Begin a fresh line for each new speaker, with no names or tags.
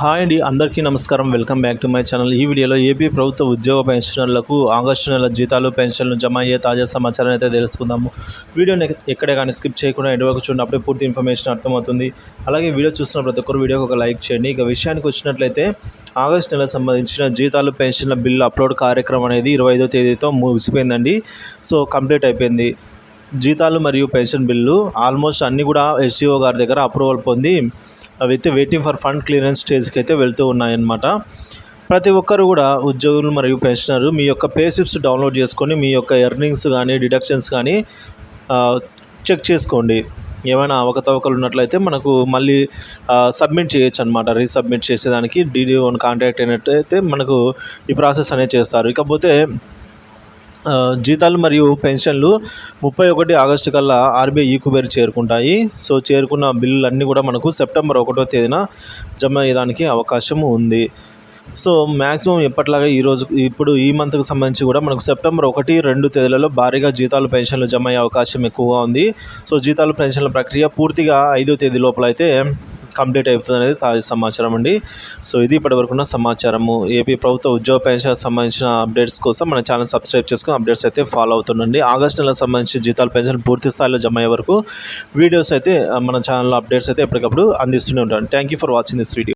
Hi అండి అందరికీ నమస్కారం. Welcome back to my channel. ఈ వీడియోలో ఏపీ ప్రభుత్వ ఉద్యోగ పెన్షనర్లకు ఆగస్టు నెల జీతాలు పెన్షన్లు జమ అయ్యే తాజా సమాచారం అయితే తెలుసుకుందాము. వీడియోని ఎక్కడే కానీ స్కిప్ చేయకుండా ఎండ్ వరకు పూర్తి ఇన్ఫర్మేషన్ అర్థమవుతుంది. అలాగే వీడియో చూస్తున్న ప్రతి ఒక్కరు వీడియోకి ఒక లైక్ చేయండి. ఇక విషయానికి వచ్చినట్లయితే ఆగస్టు నెలకు సంబంధించిన జీతాలు పెన్షన్ల బిల్లు అప్లోడ్ కార్యక్రమం అనేది ఇరవై ఐదో తేదీతో ముగిసిపోయిందండి. సో కంప్లీట్ అయిపోయింది. జీతాలు మరియు పెన్షన్ బిల్లు ఆల్మోస్ట్ అన్నీ కూడా ఎస్టీఓ గారి దగ్గర అప్రూవల్ పొంది అవి అయితే వెయిటింగ్ ఫర్ ఫండ్ క్లియరెన్స్ స్టేజ్కి అయితే వెళ్తూ ఉన్నాయన్నమాట. ప్రతి ఒక్కరు కూడా ఉద్యోగులు మరియు పెన్షనర్ మీ యొక్క పే స్లిప్స్ డౌన్లోడ్ చేసుకొని మీ యొక్క ఎర్నింగ్స్ కానీ డిడక్షన్స్ కానీ చెక్ చేసుకోండి. ఏమైనా అవకతవకలు ఉన్నట్లయితే మనకు మళ్ళీ సబ్మిట్ చేయొచ్చు అనమాట రీసబ్మిట్ చేసేదానికి డీడీ వన్ కాంటాక్ట్ అయినట్టయితే మనకు ఈ ప్రాసెస్ అనేది చేస్తారు. ఇకపోతే జీతాలు మరియు పెన్షన్లు ముప్పై ఒకటి ఆగస్టు కల్లా ఆర్బీఐ ఈకుబేర్ చేరుకుంటాయి. సో చేరుకున్న బిల్లులు అన్నీ కూడా మనకు సెప్టెంబర్ ఒకటో తేదీన జమ అయ్యేదానికి అవకాశం ఉంది. సో మ్యాక్సిమం ఎప్పటిలాగా ఈరోజు ఇప్పుడు ఈ మంత్కి సంబంధించి కూడా మనకు సెప్టెంబర్ ఒకటి రెండు తేదీలలో భారీగా జీతాలు పెన్షన్లు జమ అయ్యే అవకాశం ఎక్కువగా ఉంది. సో జీతాలు పెన్షన్ల ప్రక్రియ పూర్తిగా ఐదో తేదీ లోపల అయితే కంప్లీట్ అవుతుంది అనేది తాజా సమాచారం అండి. సో ఇది ఇప్పటివరకున్న సమాచారము. ఏపీ ప్రభుత్వ ఉద్యోగ పెన్షన్ సంబంధించిన అప్డేట్స్ కోసం మన ఛానల్ సబ్స్క్రైబ్ చేసుకుని అప్డేట్స్ అయితే ఫాలో అవుతుండండి. ఆగస్ట్ నెలకు సంబంధించి జీతాల పెన్షన్ పూర్తి స్థాయిలో జమ అయ్యే వరకు వీడియోస్ అయితే మన ఛానల్లో అప్డేట్స్ అయితే ఎప్పటికప్పుడు అందిస్తూనే ఉంటాను. Thank you for watching this video